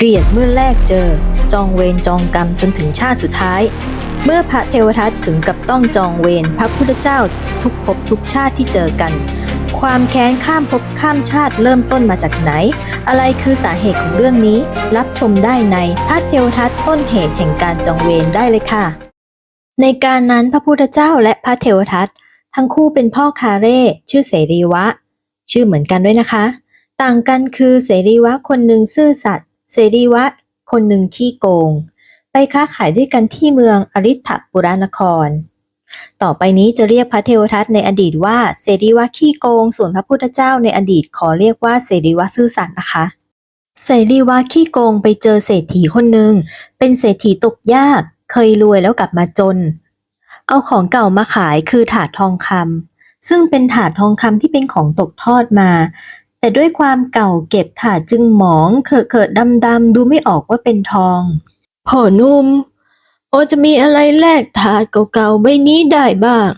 เกลียดเมื่อแรกเจอ จองเวรจองกรรมจนถึงชาติสุดท้าย เมื่อพระเทวทัตถึงกับต้องจองเวรพระพุทธเจ้าทุกภพทุกชาติที่เจอกัน ความแค้นข้ามภพข้ามชาติเริ่มต้นมาจากไหน อะไรคือสาเหตุของเรื่องนี้ รับชมได้ในพระเทวทัตต้นเหตุแห่งการจองเวรได้เลยค่ะ ในการนั้นพระพุทธเจ้าและพระเทวทัตทั้งคู่เป็นพ่อคาเร่ชื่อเสรีวะ ชื่อเหมือนกันด้วยนะคะ ต่างกันคือเสรีวะคนหนึ่งซื่อสัตย์ เสรีวะ คนหนึ่งขี้โกง ไปค้าขายด้วยกันที่เมืองอริ t ฐปุรานคร ต่อไปนี้จะเรียกพระเทวทัตในอดีตว่าเสรีวะขี้โกง ส่วนพระพุทธเจ้าในอดีตขอเรียกว่าเสรีวะซื่อสัตย์นะคะเสรีวะขี้โกงไปเจอเศรษฐีคนหนึ่งเป็นเศรษฐีตกยาก เคยรวยแล้วกลับมาจน เอาของเก่ามาขายคือถาดทองคำซึ่งเป็นถาดทองคำที่เป็นของตกทอดมา แต่ด้วยความเก่าเก็บถาดจึงหมองเขิดเขิดดำดำๆดูไม่ออกว่าเป็นทองพ่อหนุ่ม โอจะมีอะไรแลกถาดเก่าๆใบนี้ได้บ้าง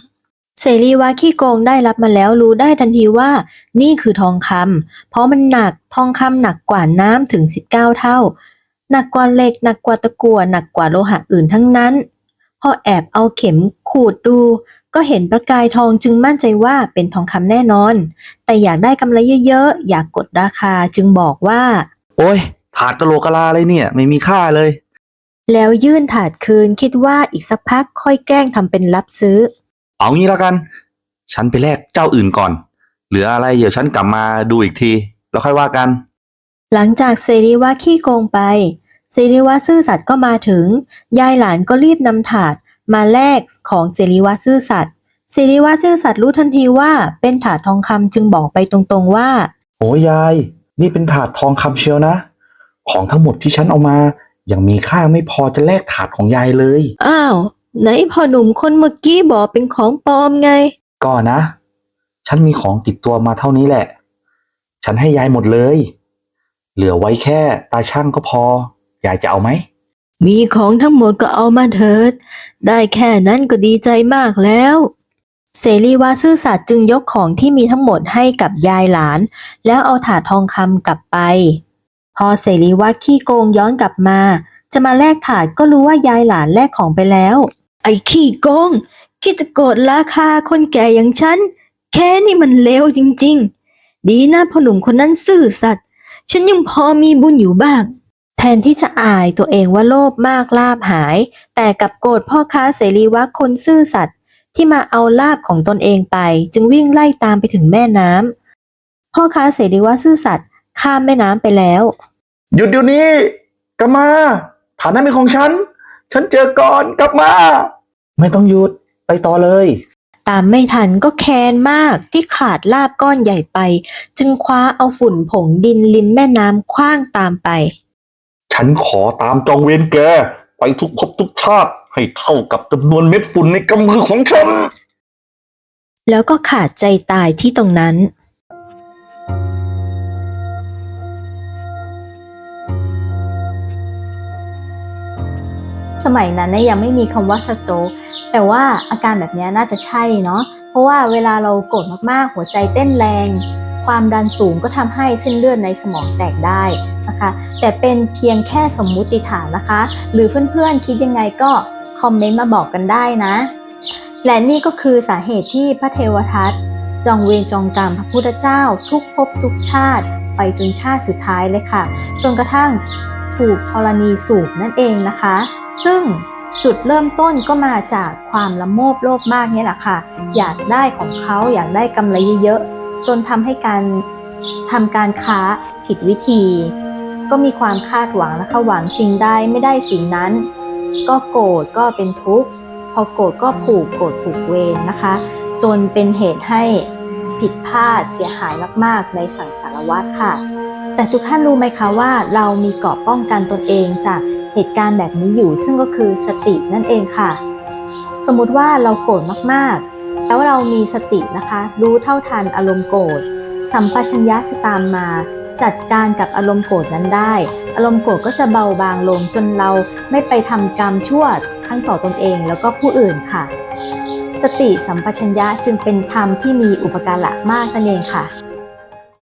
เสรีวะขี้โกงได้รับมาแล้วรู้ได้ทันทีว่า นี่คือทองคำเพราะมันหนักทองคำหนักกว่าน้ำถึง 19 เท่า หนักกว่าเหล็กหนักกว่าตะกั่วหนักกว่าโลหะอื่นทั้งนั้น พอแอบเอาเข็มขูดดู ก็เห็นประกายทองจึงมั่นใจว่าเป็นทองคำแน่นอน แต่อยากได้กำไรเยอะๆ อยากกดราคาจึงบอกว่า โอ้ยถาดกะโหลกกะลาเลยเนี่ย ไม่มีค่าเลย แล้วยื่นถาดคืนคิดว่าอีกสักพักค่อยแกล้งทำเป็นรับซื้อ เอางี้แล้วกัน ฉันไปแลกเจ้าอื่นก่อน เหลืออะไรเดี๋ยวฉันกลับมาดูอีกที แล้วค่อยว่ากัน หลังจากเสรีวะขี้โกงไปเสรีวะซื่อสัตย์ก็มาถึง ยายหลานก็รีบนำถาด มาแลกของเสรีวะซื่อสัตย์เสรีวะซื่อสัตย์รู้ทันทีว่าเป็นถาดทองคำจึงบอกไปตรงๆว่า โอ้ยาย นี่เป็นถาดทองคำเชียวนะ ของทั้งหมดที่ฉันเอามายังมีค่าไม่พอจะแลกถาดของยายเลย อ้าว ไหนพ่อหนุ่มคนเมื่อกี้บอกเป็นของปลอมไง ก็นะ ฉันมีของติดตัวมาเท่านี้แหละ ฉันให้ยายหมดเลย เหลือไว้แค่ตาช่างก็พอ ยายจะเอาไหม มีของทั้งหมดก็เอามาเถิด ได้แค่นั้นก็ดีใจมากแล้ว เสรีวาซื่อสัตย์จึงยกของที่มีทั้งหมดให้กับยายหลาน แล้วเอาถาดทองคำกลับไป พอเสรีวาขี้โกงย้อนกลับมา จะมาแลกถาดก็รู้ว่ายายหลานแลกของไปแล้ว ไอ้ขี้โกงคิดจะโกดราคาคนแก่อย่างฉัน แค่นี่มันเลวจริง ๆ ดีนะพ่อหนุ่มคนนั้นซื่อสัตย์ฉันยังพอมีบุญอยู่บ้าง แทนที่จะอายตัวเองว่าโลภมากลาบหาย แต่กลับโกรธพ่อค้าเสรีวะคนซื่อสัตย์ที่มาเอาลาบของตนเองไป จึงวิ่งไล่ตามไปถึงแม่น้ำพ่อค้าเสรีวะซื่อสัตย์ข้ามแม่น้ำไปแล้ว หยุดเดี๋ยวนี้กลับมาฐานนั้นเป็นของฉัน ฉันเจอก่อนกลับมา ไม่ต้องหยุดไปต่อเลย ตามไม่ทันก็แค้นมากที่ขาดลาบก้อนใหญ่ไป จึงคว้าเอาฝุ่นผงดินริมแม่น้ำคว้างตามไป ฉันขอตามจองเวรแก ไปทุกภพทุกชาติให้เท่ากับจำนวนเม็ดฝุ่นในกำมือของฉัน แล้วก็ขาดใจตายที่ตรงนั้น สมัยนั้นเนี่ยยังไม่มีคำว่าสโตรกแต่ว่าอาการแบบเนี้ยน่าจะใช่เนาะเพราะว่าเวลาเราโกรธมากๆ หัวใจเต้นแรง ความดันสูงก็ทำให้เส้นเลือดในสมองแตกได้นะคะ แต่เป็นเพียงแค่สมมุติฐานนะคะ หรือเพื่อนๆคิดยังไงก็คอมเมนต์มาบอกกันได้นะ และนี่ก็คือสาเหตุที่พระเทวทัตจองเวรจองกรรมพระพุทธเจ้า ทุกภพทุกชาติ ไปจนชาติสุดท้ายเลยค่ะ จนกระทั่งถูกธรณีสูบนั่นเองนะคะ ซึ่งจุดเริ่มต้นก็มาจากความละโมบโลภมากนี่แหละค่ะ อยากได้ของเขาอยากได้กำไรเยอะๆ จนทำให้การทำการค้าผิดวิธี ก็มีความคาดหวังนะคะหวังสิ่งใดไม่ได้สิ่งนั้น ก็โกรธก็เป็นทุกข์พอโกรธก็ผูกโกรธผูกเวรนะคะ จนเป็นเหตุให้ผิดพลาดเสียหายมากๆในสังสารวัฏค่ะ แต่ทุกท่านรู้ไหมคะว่าเรามีเกราะป้องกันตนเองจากเหตุการณ์แบบนี้อยู่ ซึ่งก็คือสตินั่นเองค่ะ สมมุติว่าเราโกรธมากๆ แล้วเรามีสตินะคะ รู้เท่าทันอารมณ์โกรธสัมปชัญญะจะตามมา จัดการกับอารมณ์โกรธนั้นได้ อารมณ์โกรธก็จะเบาบางลงจนเราไม่ไปทำกรรมชั่วทั้งต่อตนเองแล้วก็ผู้อื่นค่ะ สติสัมปชัญญะจึงเป็นธรรมที่มีอุปการะมากนั่นเองค่ะ